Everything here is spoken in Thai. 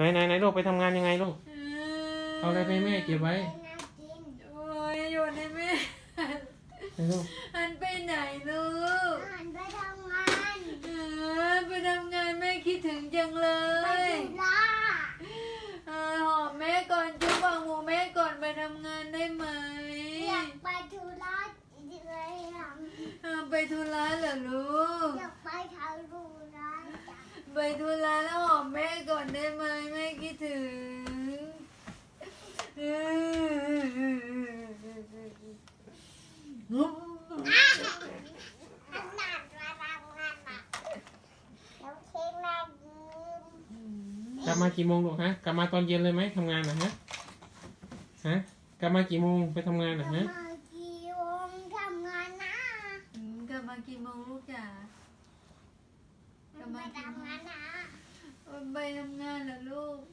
ไหนไหนไหนลูกไปทำงานยังไงลูก เอเอาอะไรไปให้แม่เก็บไว้น่ากินโอ้ยอยู่ในแม่ ไหนลูกอันไปไหนลูกหันไปทำงานเออไปทำงานแม่คิดถึงจังเลไปยธุระเออหอมแม่ก่อนจุ๊บฟังหูแม่ก่อนไปทำงานได้ไหมอยากไปธุระเลยอะเออไปธุระเหรอลูก อยากไปทำธุระจ้ะไปธุระแล้วหอมแม่ก่อนได้ไหมแม่คิด ถึงเออขนาดมาทำงานอะแล้วเค้กน่ากินกลับมากี่โมงลูกฮะ กลับมาตอนเย็นเลยไหมทำงานนะฮะ ฮะ กลับมากี่โมงไปทำงานนะฮะมากี่วงทำงานนะอืมกลับมากี่โมงลูกจ๋าไปทำงานนะไปทำง bayam na lalo.